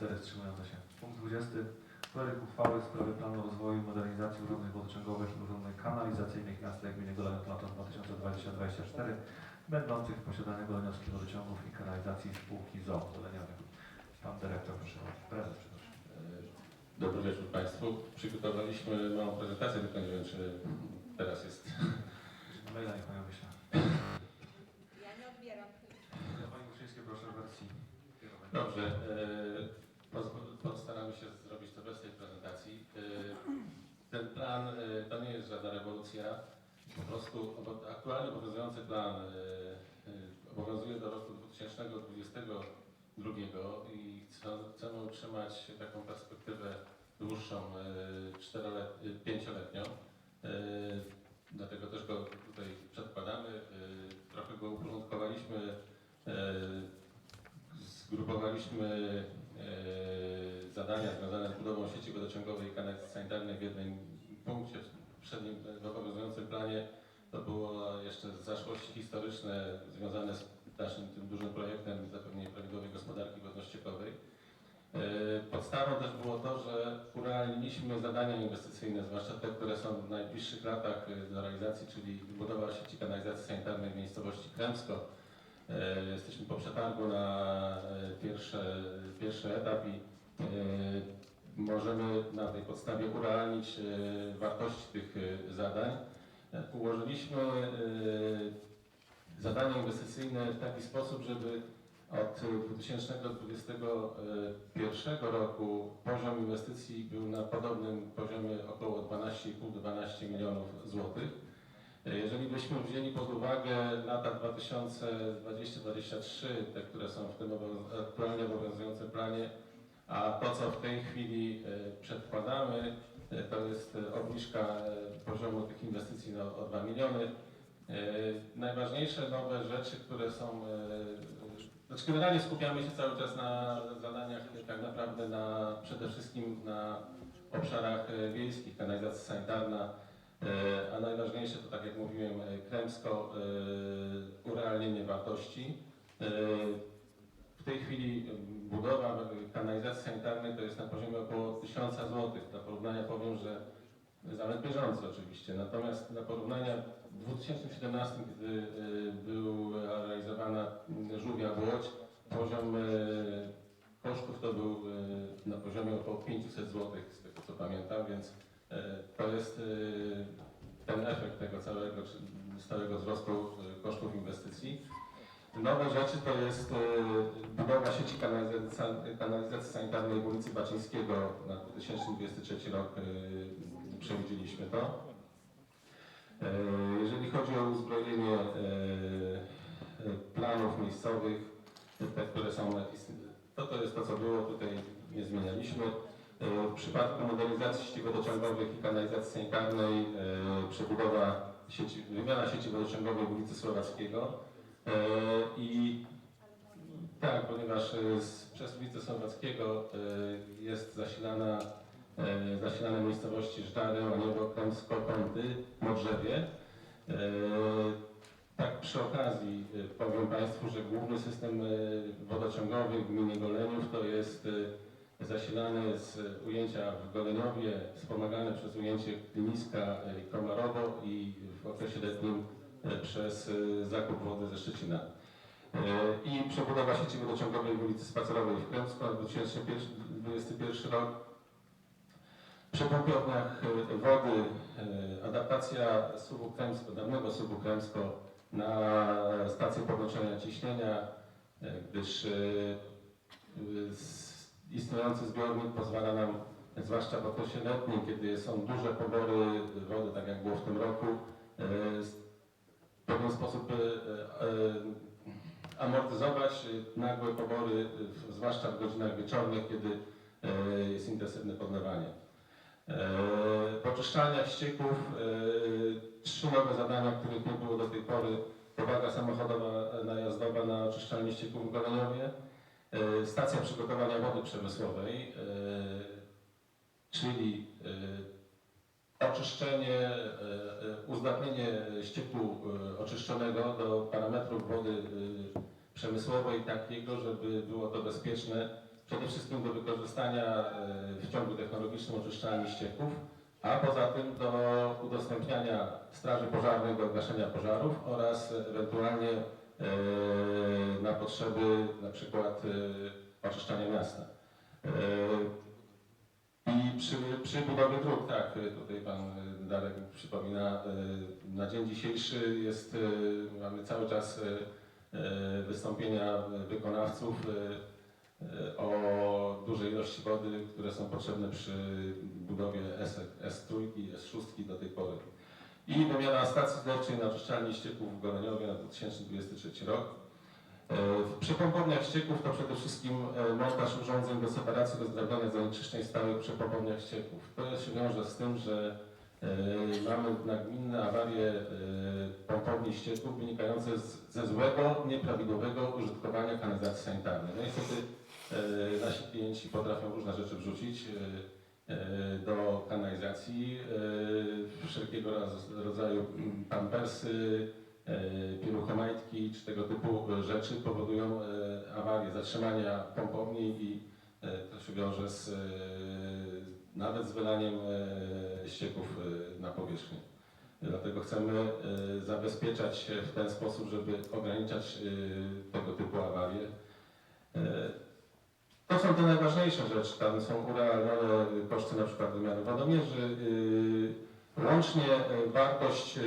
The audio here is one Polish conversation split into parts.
4 wstrzymujące się. Punkt 20. Projekt uchwały w sprawie planu rozwoju i modernizacji urządzeń wodociągowych i urządzeń kanalizacyjnych miasta i gminy Goleniów na lata 2020-2024 będących w posiadaniu golenowskich wodociągów i kanalizacji spółki ZOO Goleniowie. Pan dyrektor, proszę, prezes, przepraszam. Dobry wieczór Państwu. Przygotowaliśmy małą prezentację, tylko nie wiem, czy teraz jest. Na maila niech Panią wyśle. Ja nie odbieram. Pani Muszyński, proszę w wersji. Dobrze. e, Postaramy się zrobić to bez tej prezentacji. Ten plan e, to nie jest żadna rewolucja. Po prostu aktualnie obowiązujący plan e, e, obowiązuje do roku 2022 i chcemy utrzymać taką perspektywę dłuższą, e, czterolet- e, pięcioletnią. E, Dlatego też go tutaj przedkładamy. Trochę go uporządkowaliśmy, zgrupowaliśmy zadania związane z budową sieci wodociągowej i kanalizacji sanitarnej w jednym punkcie. W poprzednim w obowiązującym planie to było jeszcze zaszłości historyczne związane z naszym tym dużym projektem zapewnienia prawidłowej gospodarki wodno-ściekowej. E, Podstawą też było to, że urealniliśmy zadania inwestycyjne, zwłaszcza te, które są w najbliższych latach e, do realizacji, czyli budowa sieci kanalizacji sanitarnej w miejscowości Kremsko. E, Jesteśmy po przetargu na pierwsze, pierwszy etap i możemy na tej podstawie urealnić e, wartości tych e, zadań. E, Ułożyliśmy e, zadania inwestycyjne w taki sposób, żeby od 2021 roku poziom inwestycji był na podobnym poziomie około 12,5-12 milionów złotych. Jeżeli byśmy wzięli pod uwagę lata 2020-2023, te, które są w tym aktualnie obowiązującym planie, a to, co w tej chwili e, przedkładamy, e, to jest e, obniżka poziomu tych inwestycji no, o 2 miliony. Najważniejsze nowe rzeczy, które są, znaczy generalnie skupiamy się cały czas na zadaniach tak naprawdę na, przede wszystkim na obszarach wiejskich, kanalizacja sanitarna, a najważniejsze to tak jak mówiłem, Kremsko, urealnienie wartości. E, W tej chwili budowa e, kanalizacji sanitarnej to jest na poziomie około 1000 zł. Dla porównania powiem, że Zalet bieżący oczywiście, natomiast dla porównania w 2017, kiedy y, była realizowana żółwia Łódź, poziom y, kosztów to był y, na poziomie około 500 zł, z tego co pamiętam, więc to jest ten efekt tego całego stałego wzrostu kosztów inwestycji. Nowe rzeczy to jest y, budowa sieci kanalizacji, sanitarnej w ulicy Baczyńskiego na 2023 rok. y, Przewidzieliśmy to. E, Jeżeli chodzi o uzbrojenie e, e, planów miejscowych, te, które są, napis- to to jest to, co było, tutaj nie zmienialiśmy. E, W przypadku modernizacji sieci wodociągowych i kanalizacji sanitarnej, e, przebudowa sieci, wymiana sieci wodociągowej w ulicy Słowackiego e, i tak, ponieważ e, z, przez ulicę Słowackiego e, jest zasilana, e, zasilane miejscowości Żdary, Oniewo, Kremsko, Kąty, Modrzewie. E, Tak przy okazji e, powiem Państwu, że główny system e, wodociągowy w gminie Goleniów to jest e, zasilany z ujęcia w Goleniowie, wspomagane przez ujęcie Kliniska e, Komarowo i w okresie letnim e, przez e, zakup wody ze Szczecina. E, i przebudowa sieci wodociągowej w ulicy Spacerowej w Kremsku na 2021 rok. Przy popiorniach e, wody e, adaptacja suwu Kremsko, dawnego suwu Kremsko na stację podnoszenia ciśnienia, e, gdyż e, e, istniejący zbiornik pozwala nam, zwłaszcza w okresie letnim, kiedy są duże pobory wody, tak jak było w tym roku, e, w pewien sposób e, e, amortyzować y, nagłe pobory, zwłaszcza w godzinach wieczornych, kiedy e, jest intensywne podlewanie. E, W oczyszczalniach ścieków e, trzy nowe zadania, których nie było do tej pory. Powaga samochodowa e, najazdowa na oczyszczalni ścieków w Goleniowie. E, Stacja przygotowania wody przemysłowej, e, czyli e, oczyszczenie, e, e, uzdatnienie ścieku e, oczyszczonego do parametrów wody przemysłowej takiego, żeby było to bezpieczne przede wszystkim do wykorzystania w ciągu technologicznym oczyszczalni ścieków, a poza tym do udostępniania Straży Pożarnej do gaszenia pożarów oraz ewentualnie na potrzeby na przykład oczyszczania miasta. I przy, przy budowie dróg, tak, tutaj Pan e, Darek przypomina, e, na dzień dzisiejszy jest, e, mamy cały czas wystąpienia wykonawców o dużej ilości wody, które są potrzebne przy budowie S, S3 i S6 do tej pory. I wymiana stacji zlewczej na oczyszczalni ścieków w Goleniowie na 2023 rok. E, Przy pompowniach ścieków to przede wszystkim e, montaż urządzeń do separacji rozdrabniania zanieczyszczeń stałych przy pompowniach ścieków. To się wiąże z tym, że e, mamy nagminne awarie e, pompowni ścieków wynikające z, ze złego, nieprawidłowego użytkowania kanalizacji sanitarnej. No niestety e, nasi klienci potrafią różne rzeczy wrzucić e, e, do kanalizacji, e, wszelkiego rodzaju pampersy, e, pieluchomajtki czy tego typu e, rzeczy powodują e, awarię, zatrzymania pompowni i to się wiąże z, nawet z wylaniem ścieków na powierzchnię. Dlatego chcemy zabezpieczać się w ten sposób, żeby ograniczać tego typu awarie. To są te najważniejsze rzeczy. Tam są urealnione koszty na przykład wymiany wodomierzy. Łącznie e, wartość e,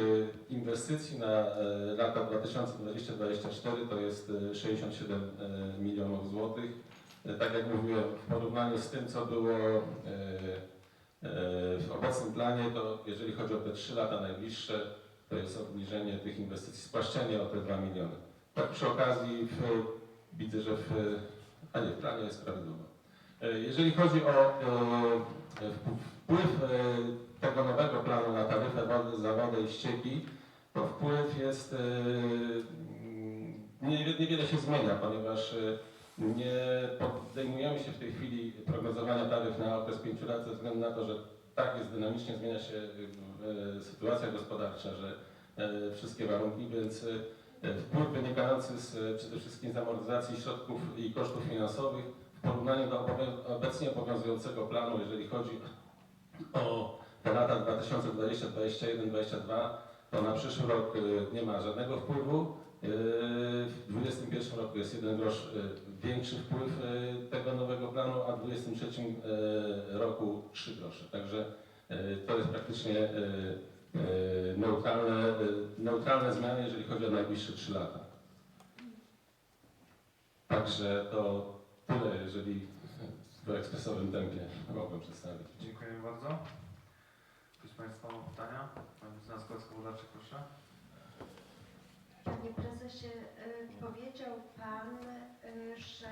inwestycji na e, lata 2020-2024 to jest e, 67 e, milionów złotych. Tak jak mówiłem, w porównaniu z tym, co było w obecnym planie, to jeżeli chodzi o te 3 lata najbliższe, to jest obniżenie tych inwestycji, spłaszczenie o te 2 miliony. Tak przy okazji w, widzę, że w, a nie, w planie jest prawidłowo. Jeżeli chodzi o wpływ tego nowego planu na taryfę wody za wodę i ścieki, to wpływ jest, mm, nie- niewiele się zmienia, ponieważ e, nie podejmujemy się w tej chwili prognozowania taryf na okres 5 lat ze względu na to, że tak jest dynamicznie zmienia się e, sytuacja gospodarcza, że wszystkie warunki, więc wpływ wynikający z przede wszystkim z amortyzacji środków i kosztów finansowych w porównaniu do obecnie obowiązującego planu, jeżeli chodzi o te lata 2020, 2021, 2022, to na przyszły rok e, nie ma żadnego wpływu. E, W 2021 roku jest jeden grosz e, większy wpływ tego nowego planu, a w 2023 e, roku 3 grosze. Także to jest praktycznie neutralne, neutralne zmiany, jeżeli chodzi o najbliższe 3 lata. Także to tyle, jeżeli w ekspresowym tempie mogłem przedstawić. Dziękujemy bardzo. Państwa ma pytania? Pani Zna Składzka-Wodarczyk, proszę. Panie prezesie, y, powiedział Pan, y, że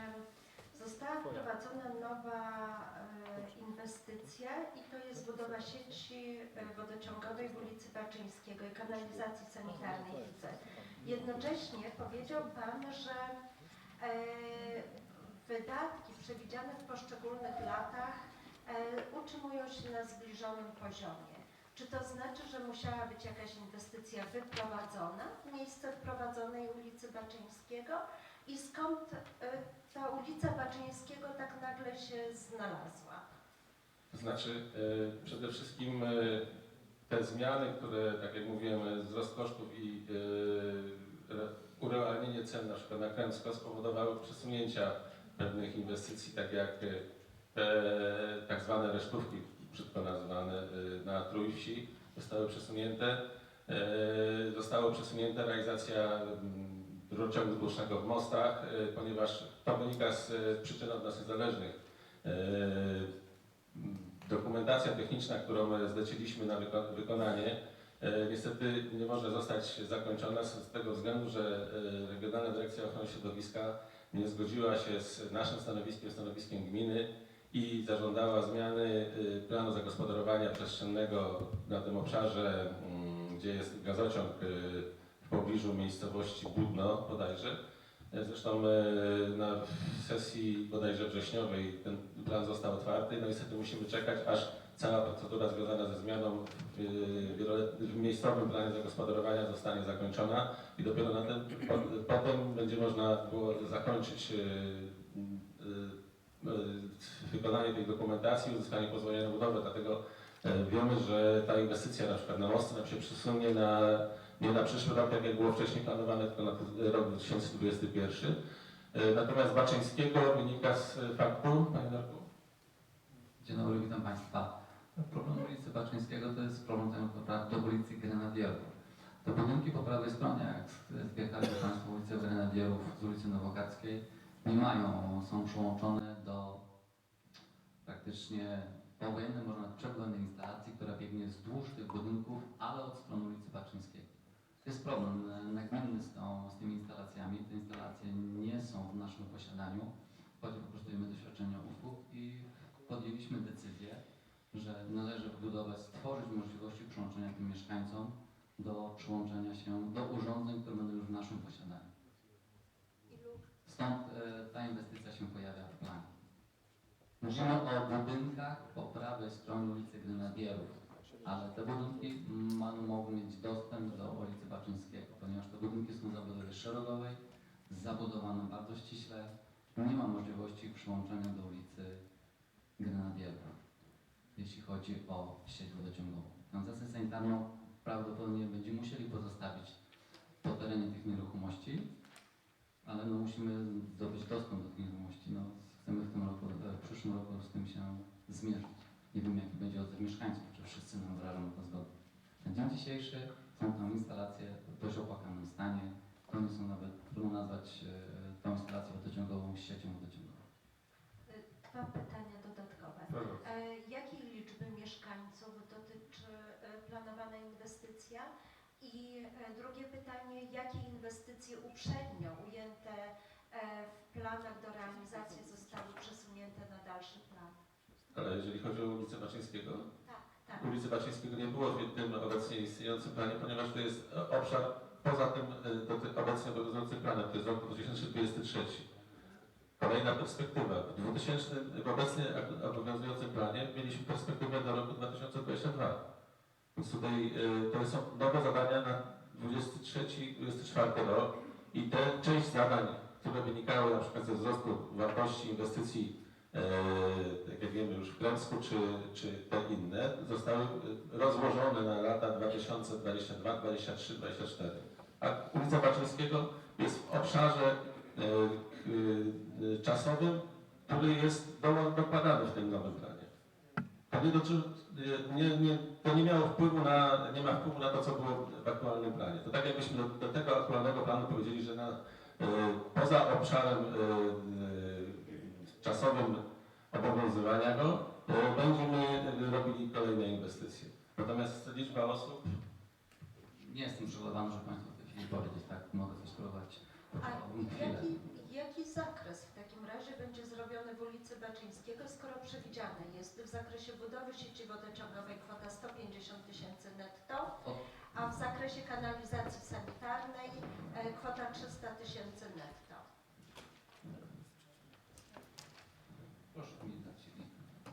została wprowadzona nowa y, inwestycja i to jest budowa sieci wodociągowej w ulicy Baczyńskiego i kanalizacji sanitarnej widzę. Jednocześnie powiedział Pan, że wydatki przewidziane w poszczególnych latach utrzymują się na zbliżonym poziomie. Czy to znaczy, że musiała być jakaś inwestycja wyprowadzona w miejsce wprowadzonej ulicy Baczyńskiego i skąd y, ta ulica Baczyńskiego tak nagle się znalazła? To znaczy, e, przede wszystkim e, te zmiany, które, tak jak mówiłem, e, wzrost kosztów i e, re- urealnienie cen na przykład na Kremsko spowodowały przesunięcia pewnych inwestycji, tak jak e, te tak zwane resztówki, brzydko nazwane, e, na Trójwsi, zostały przesunięte. E, Została przesunięta realizacja mm, rurociągu dłuższego w mostach, e, ponieważ to wynika z przyczyn od nas niezależnych. Dokumentacja techniczna, którą zleciliśmy na wyko- wykonanie, niestety nie może zostać zakończona z tego względu, że Regionalna Dyrekcja Ochrony Środowiska nie zgodziła się z naszym stanowiskiem, stanowiskiem gminy i zażądała zmiany e, planu zagospodarowania przestrzennego na tym obszarze, mm, gdzie jest gazociąg e, w pobliżu miejscowości Budno bodajże. Zresztą e, na sesji bodajże wrześniowej ten plan został otwarty, no niestety musimy czekać, aż cała procedura związana ze zmianą w, miejscowym planie zagospodarowania zostanie zakończona i dopiero na ten, po, potem będzie można było zakończyć wykonanie tej dokumentacji, uzyskanie pozwolenia na budowę, dlatego e, wiemy, że ta inwestycja na przykład na mosty nam się przesunie na, nie na przyszły rok, tak jak było wcześniej planowane, tylko na rok 2021. E, Natomiast Baczyńskiego wynika z faktu, Panie Darku, Dzień dobry, witam Państwa. Problem ulicy Baczyńskiego to jest problem do ulicy Grenadierów. Te budynki po prawej stronie, jak zbiegali Państwo ulicę Grenadierów z ulicy Nowokarskiej, nie mają, są przyłączone praktycznie nawet przedwojennej instalacji, która biegnie wzdłuż tych budynków, ale od strony ulicy Baczyńskiego. To jest problem nagminny z, tą, z tymi instalacjami. Te instalacje nie są w naszym posiadaniu, choć wykorzystujemy doświadczenia usług i podjęliśmy decyzję, że należy wybudować, stworzyć możliwości przyłączenia tym mieszkańcom do przyłączenia się do urządzeń, które będą już w naszym posiadaniu. Stąd e, ta inwestycja się pojawia w planie. Mówimy o budynkach po prawej stronie ulicy Grenadierów, ale te budynki ma, mogą mieć dostęp do ulicy Baczyńskiego, ponieważ te budynki są zabudowy szeregowej, zabudowane bardzo ściśle, nie ma możliwości przyłączenia do ulicy Grenadierów, jeśli chodzi o sieć wodociągową. Kanalizację sanitarną prawdopodobnie będziemy musieli pozostawić po terenie tych nieruchomości, ale no musimy zdobyć dostęp do tych nieruchomości. No, chcemy w tym roku, e, w przyszłym roku z tym się zmierzyć. Nie wiem jaki będzie odzew mieszkańców, czy wszyscy nam wyrażą to zgodę. Na dzień dzisiejszy są tam instalacje w dość opłakanym stanie. To nie są nawet, trudno nazwać e, tą instalację wodociągową siecią wodociągową. Y, Dwa pytania dodatkowe. Proszę. E, Jakiej liczby mieszkańców dotyczy e, planowana inwestycja? I e, drugie pytanie, jakie inwestycje uprzednio ujęte e, w planach do realizacji zostały przesunięte na dalszy plan? ale jeżeli chodzi o ulicę Baczyńskiego, Tak, tak. ulicy Baczyńskiego nie było w tym obecnie istniejącym planie, ponieważ to jest obszar poza tym e, obecnie obowiązującym planem, to jest rok 2023. Kolejna perspektywa. W 2000, w obecnie obowiązującym planie mieliśmy perspektywę do roku 2022. Więc tutaj e, to są nowe zadania na 23-24 rok i te część zadań, które wynikały na przykład ze wzrostu wartości inwestycji e, tak jak wiemy już w Kremsku czy, czy te inne, zostały e, rozłożone na lata 2022, 2023, 2024. A ulica Baczyńskiego jest w obszarze e, czasowym, który jest do, dokładany w tym nowym planie. To nie, nie, nie, to nie miało wpływu na, nie ma wpływu na to, co było w aktualnym planie. To tak jakbyśmy do, do tego aktualnego planu powiedzieli, że na, poza obszarem e, e, czasowym obowiązywania go, e, będziemy e, robili kolejne inwestycje. Natomiast liczba osób, Nie jestem przygotowany, że Państwo w tej chwili powiedzieć, tak, mogę coś spróbować. A jaki, jaki zakres w takim razie będzie zrobiony w ulicy Baczyńskiego, skoro przewidziane jest w zakresie budowy sieci wodociągowej kwota 150 tysięcy netto, O. a w zakresie kanalizacji sanitarnej e, kwota 300 tysięcy netto? Proszę mi dać listę.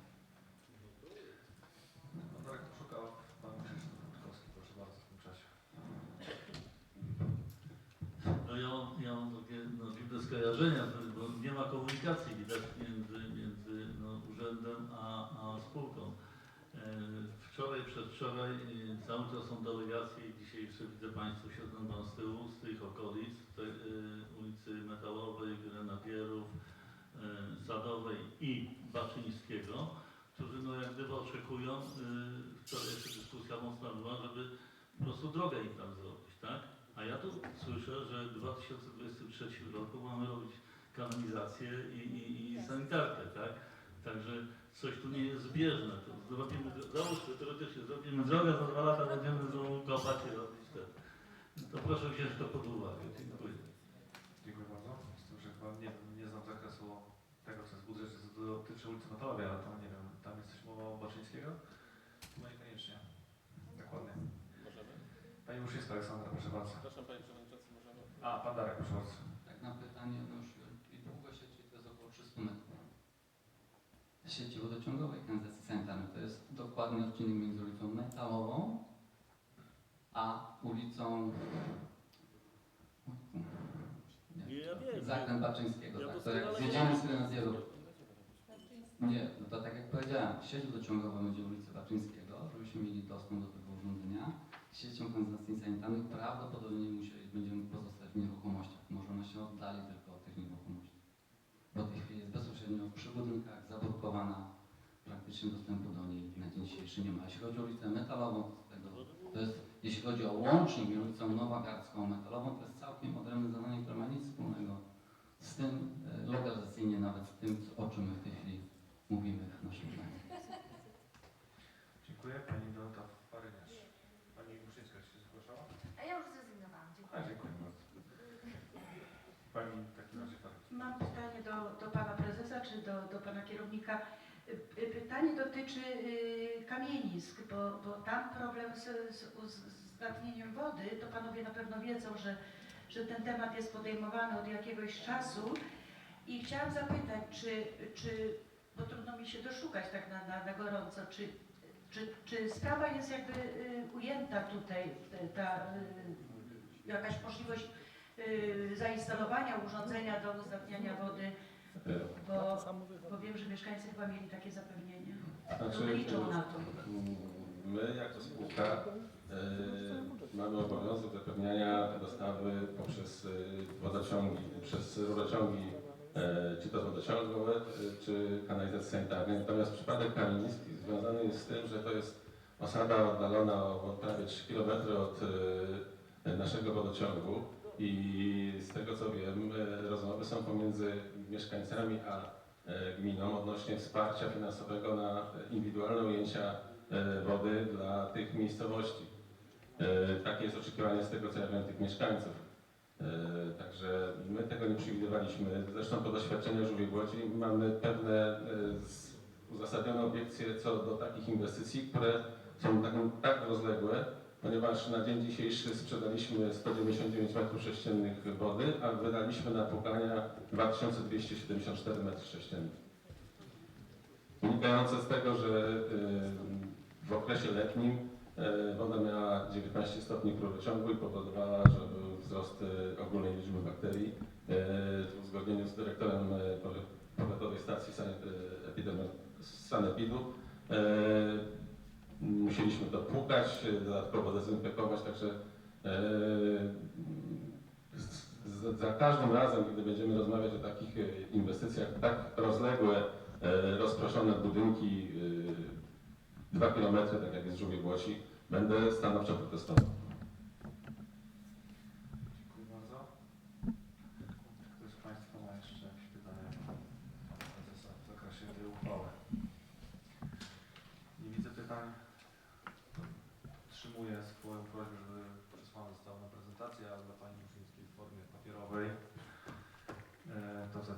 Pan Darek poszukał, pan Krzysztof Rutkowski, proszę bardzo, w tym czasie. No ja mam, ja mam takie no, dziwne skojarzenia, bo nie ma komunikacji widać między, między no, urzędem a, a spółką. E, Wczoraj, przedwczoraj cały czas są delegacje i dzisiaj jeszcze widzę Państwo siedzą tam z tyłu, z tych okolic, tej, e, ulicy Metalowej, Grenadierów, e, Sadowej i Baczyńskiego, którzy no jak gdyby oczekują, e, wczoraj jeszcze dyskusja mocna była, żeby po prostu drogę im tam zrobić, tak? A ja tu słyszę, że w 2023 roku mamy robić kanalizację i, i, i sanitarkę, tak? Także coś tu nie jest zbieżne. To zrobimy, załóżmy teoretycznie, zrobimy drogę, za dwa lata będziemy znowu kopać i robić te. To proszę wziąć to pod uwagę. Dziękuję. Dziękuję bardzo. Z tym, że chyba nie, nie znam zakresu tego, co jest w budżecie, co dotyczy ulicy Metalowej, ale tam nie wiem, tam jest coś mowa o Baczyńskiego? No niekoniecznie. Dokładnie. możemy? Pani Muszyńska Aleksandra, proszę bardzo. Przepraszam Panie Przewodniczący, możemy? A, pan Darek, proszę bardzo. Tak na pytanie, no już i długość sieci to jest około 300 metrów. Sieci wodociągowej kanalizacji sanitarnej to jest dokładnie odcinek między ulicą Metalową a ulicą Nie, ja wiem. Zakręt Baczyńskiego, Ja tak, to jak zjedziemy z Grenadierów, Nie, no to tak jak powiedziałem, sieć wodociągowa będzie ulicy Baczyńskiego, żebyśmy mieli dostęp do tego urządzenia. Siecią kanalizacji sanitarnych prawdopodobnie musieli, będziemy pozostać w nieruchomościach. Może ona się oddali tylko od tych nieruchomości. Bo w tej chwili jest bezpośrednio przy budynkach, zablokowana, praktycznie dostępu do niej na dzień dzisiejszy nie ma. Jeśli chodzi o ulicę metalową, to, z tego, to jest, jeśli chodzi o łącznik między ulicą Nowagardzką a metalową, to jest całkiem odrębne zadanie, które ma nic wspólnego z tym e, lokalizacyjnie, nawet z tym, co- o czym my w tej chwili mówimy w naszym planie. Dziękuję. Pani Dorota Faryniarz. Pani Muszyńska się zgłaszała? A ja już zrezygnowałam. A, Dziękuję. dziękuję bardzo. Pani do, pana kierownika. Pytanie dotyczy y, kamienisk, bo, bo tam problem z, z, natchnieniem wody, to panowie na pewno wiedzą, że, że ten temat jest podejmowany od jakiegoś czasu. I chciałam zapytać, czy, czy bo trudno mi się doszukać tak na, na, na gorąco, czy, czy, czy sprawa jest jakby y, ujęta tutaj, y, ta, jakaś możliwość zainstalowania urządzenia do uzdatniania wody, bo, bo wiem, że mieszkańcy chyba mieli takie zapewnienie. Znaczy, No liczą na to. My jako spółka e, mamy obowiązek zapewniania dostawy poprzez e, wodociągi, przez rurociągi, e, czy to wodociągowe, czy kanalizacji sanitarnej. Natomiast przypadek kamienisk związany jest z tym, że to jest osada oddalona o prawie 3 km od naszego wodociągu i z tego co wiem, rozmowy są pomiędzy mieszkańcami a e, gminą odnośnie wsparcia finansowego na indywidualne ujęcia e, wody dla tych miejscowości. E, Takie jest oczekiwanie z tego, co ja wiem, tych mieszkańców. Także my tego nie przewidywaliśmy. Zresztą po doświadczeniu Żółwiej Łodzi mamy pewne uzasadnione obiekcje co do takich inwestycji, które są tak, tak rozległe, ponieważ na dzień dzisiejszy sprzedaliśmy 199 m3 wody, a wydaliśmy na płukania 2274 m3. Wynikające z tego, że y, w okresie letnim y, woda miała 19 stopni rurociągu i powodowała, że był wzrost y, ogólnej liczby bakterii. W uzgodnieniu z dyrektorem powi- powiatowej stacji sanepidu musieliśmy to płukać, y, dodatkowo dezynfekować, także y, z- za każdym razem, gdy będziemy rozmawiać o takich y, inwestycjach tak rozległe, e, rozproszone budynki, 2 km, tak jak jest Żółwie Głosi, będę stanowczo protestował. Dziękuję bardzo. Ktoś z Państwa ma jeszcze jakieś pytania do Pana prezesa w zakresie tej uchwały? Nie widzę pytań. Utrzymuję swoją prośbę, żeby przesłane zostało na prezentację, ale dla Pani Muszyńskiej w formie papierowej. E, To, co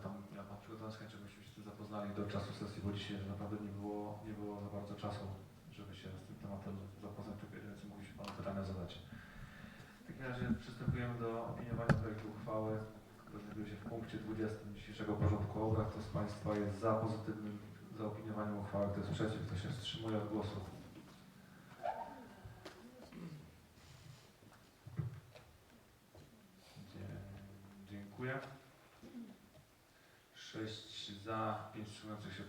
przygotował z chęcią, byśmy się tym zapoznali do czasu sesji, bo dzisiaj naprawdę nie było, nie było za bardzo czasu, żeby się z tym tematem zapoznać, więc mogliśmy Panu pytania zadać. W takim razie przystępujemy do opiniowania projektu uchwały, który znajduje się w punkcie 20 dzisiejszego porządku obrad. Kto z Państwa jest za pozytywnym zaopiniowaniem uchwały, kto jest przeciw, kto się wstrzymuje od głosu? Dziękuję. 6 za, 5 wstrzymujących się